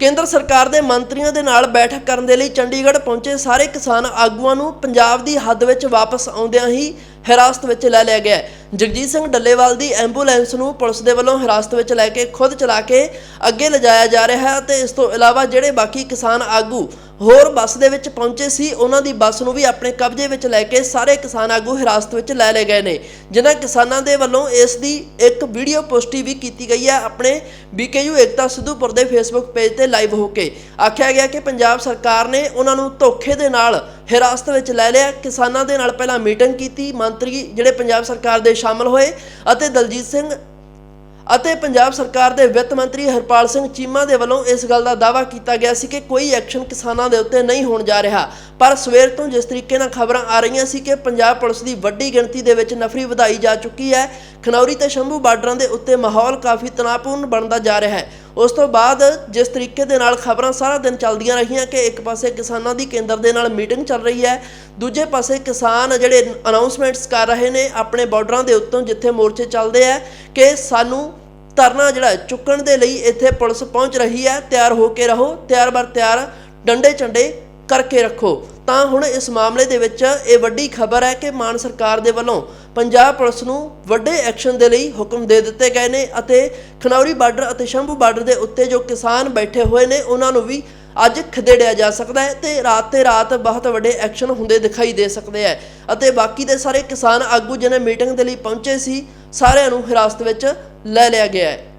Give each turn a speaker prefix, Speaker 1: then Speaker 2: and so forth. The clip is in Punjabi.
Speaker 1: ਕੇਂਦਰ ਸਰਕਾਰ ਦੇ ਮੰਤਰੀਆਂ ਦੇ ਨਾਲ ਬੈਠਕ ਕਰਨ ਦੇ ਲਈ ਚੰਡੀਗੜ੍ਹ ਪਹੁੰਚੇ ਸਾਰੇ ਕਿਸਾਨ ਆਗੂਆਂ ਨੂੰ ਪੰਜਾਬ ਦੀ ਹੱਦ ਵਿੱਚ ਵਾਪਸ ਆਉਂਦਿਆਂ ਹੀ ਹਿਰਾਸਤ ਵਿੱਚ ਲੈ ਲਿਆ ਗਿਆ ਹੈ। ਜਗਜੀਤ ਸਿੰਘ ਡੱਲੇਵਾਲ ਦੀ ਐਂਬੂਲੈਂਸ ਨੂੰ ਪੁਲਿਸ ਦੇ ਵੱਲੋਂ ਹਿਰਾਸਤ ਵਿੱਚ ਲੈ ਕੇ ਖੁਦ ਚਲਾ ਕੇ ਅੱਗੇ ਲਿਜਾਇਆ ਜਾ ਰਿਹਾ ਹੈ ਤੇ ਇਸ ਤੋਂ ਇਲਾਵਾ ਜਿਹੜੇ ਬਾਕੀ ਕਿਸਾਨ ਆਗੂ ਹੋਰ ਬੱਸ ਦੇ ਵਿੱਚ ਪਹੁੰਚੇ ਸੀ, ਉਹਨਾਂ ਦੀ ਬੱਸ ਨੂੰ ਵੀ ਆਪਣੇ ਕਬਜ਼ੇ ਵਿੱਚ ਲੈ ਕੇ ਸਾਰੇ ਕਿਸਾਨ ਆਗੂ ਹਿਰਾਸਤ ਵਿੱਚ ਲੈ ਲਏ ਗਏ ਨੇ। ਜਿਨ੍ਹਾਂ ਕਿਸਾਨਾਂ ਦੇ ਵੱਲੋਂ ਇਸ ਦੀ ਇੱਕ ਵੀਡੀਓ ਪੋਸਟੀ ਵੀ ਕੀਤੀ ਗਈ ਹੈ ਆਪਣੇ ਬੀਕੇਯੂ ਏਕਤਾ ਸਿੱਧੂਪੁਰ ਦੇ ਫੇਸਬੁੱਕ ਪੇਜ ਤੇ ਲਾਈਵ ਹੋ ਕੇ। ਆਖਿਆ ਗਿਆ ਕਿ ਪੰਜਾਬ ਸਰਕਾਰ ਨੇ ਉਹਨਾਂ ਨੂੰ ਧੋਖੇ ਦੇ ਨਾਲ ਹਿਰਾਸਤ ਵਿੱਚ ਲੈ ਲਿਆ। ਕਿਸਾਨਾਂ ਦੇ ਨਾਲ ਪਹਿਲਾਂ ਮੀਟਿੰਗ ਕੀਤੀ। ਮੰਤਰੀ ਜਿਹੜੇ ਪੰਜਾਬ ਸਰਕਾਰ ਦੇ ਸ਼ਾਮਲ ਹੋਏ ਅਤੇ ਦਲਜੀਤ ਸਿੰਘ ਅਤੇ ਪੰਜਾਬ ਸਰਕਾਰ ਦੇ ਵਿੱਤ ਮੰਤਰੀ ਹਰਪਾਲ ਸਿੰਘ ਚੀਮਾ ਦੇ ਵੱਲੋਂ ਇਸ ਗੱਲ ਦਾ ਦਾਅਵਾ ਕੀਤਾ ਗਿਆ ਸੀ ਕਿ ਕੋਈ ਐਕਸ਼ਨ ਕਿਸਾਨਾਂ ਦੇ ਉੱਤੇ ਨਹੀਂ ਹੋਣ ਜਾ ਰਿਹਾ। ਪਰ ਸਵੇਰ ਤੋਂ ਜਿਸ ਤਰੀਕੇ ਨਾਲ ਖਬਰਾਂ ਆ ਰਹੀਆਂ ਸੀ ਕਿ ਪੰਜਾਬ ਪੁਲਿਸ ਦੀ ਵੱਡੀ ਗਿਣਤੀ ਦੇ ਵਿੱਚ ਨਫਰੀ ਵਧਾਈ ਜਾ ਚੁੱਕੀ ਹੈ, ਖਨੌਰੀ ਤੇ ਸ਼ੰਭੂ ਬਾਰਡਰਾਂ ਦੇ ਉੱਤੇ ਮਾਹੌਲ ਕਾਫੀ ਤਣਾਅਪੂਰਨ ਬਣਦਾ ਜਾ ਰਿਹਾ ਹੈ। ਉਸ ਤੋਂ ਬਾਅਦ ਜਿਸ ਤਰੀਕੇ ਦੇ ਨਾਲ ਖਬਰਾਂ ਸਾਰਾ ਦਿਨ ਚੱਲਦੀਆਂ ਰਹੀਆਂ ਕਿ ਇੱਕ ਪਾਸੇ ਕਿਸਾਨਾਂ ਦੀ ਕੇਂਦਰ ਦੇ ਨਾਲ ਮੀਟਿੰਗ ਚੱਲ ਰਹੀ ਹੈ, ਦੂਜੇ ਪਾਸੇ ਕਿਸਾਨ ਜਿਹੜੇ ਅਨਾਉਂਸਮੈਂਟਸ ਕਰ ਰਹੇ ਨੇ ਆਪਣੇ ਬਾਰਡਰਾਂ ਦੇ ਉੱਤੋਂ ਜਿੱਥੇ ਮੋਰਚੇ ਚੱਲਦੇ ਆ ਕਿ ਸਾਨੂੰ ਧਰਨਾ ਜਿਹੜਾ ਚੁੱਕਣ ਦੇ ਲਈ ਇੱਥੇ ਪੁਲਿਸ ਪਹੁੰਚ ਰਹੀ ਹੈ, ਤਿਆਰ ਹੋ ਕੇ ਰਹੋ, ਤਿਆਰ ਬਰ ਤਿਆਰ ਡੰਡੇ ਚੰਡੇ ਕਰਕੇ ਰੱਖੋ। ਤਾਂ ਹੁਣ ਇਸ ਮਾਮਲੇ ਦੇ ਵਿੱਚ ਇਹ ਵੱਡੀ ਖਬਰ ਹੈ ਕਿ ਮਾਨ ਸਰਕਾਰ ਦੇ ਵੱਲੋਂ ਪੰਜਾਬ ਪੁਲਿਸ ਨੂੰ ਵੱਡੇ ਐਕਸ਼ਨ ਦੇ ਲਈ ਹੁਕਮ ਦੇ ਦਿੱਤੇ ਗਏ ਨੇ ਅਤੇ ਖਨੌਰੀ ਬਾਰਡਰ ਅਤੇ ਸ਼ੰਭੂ ਬਾਰਡਰ ਦੇ ਉੱਤੇ ਜੋ ਕਿਸਾਨ ਬੈਠੇ ਹੋਏ ਨੇ, ਉਹਨਾਂ ਨੂੰ ਵੀ ਅੱਜ ਖਦੇੜਿਆ ਜਾ ਸਕਦਾ ਹੈ ਤੇ ਰਾਤ ਤੇ ਰਾਤ ਬਹੁਤ ਵੱਡੇ ਐਕਸ਼ਨ ਹੁੰਦੇ ਦਿਖਾਈ ਦੇ ਸਕਦੇ ਹੈ। ਅਤੇ ਬਾਕੀ ਦੇ ਸਾਰੇ ਕਿਸਾਨ ਆਗੂ ਜਿਹਨੇ ਮੀਟਿੰਗ ਦੇ ਲਈ ਪਹੁੰਚੇ ਸੀ, ਸਾਰਿਆਂ ਨੂੰ ਹਿਰਾਸਤ ਵਿੱਚ ਲੈ ਲਿਆ ਗਿਆ ਹੈ।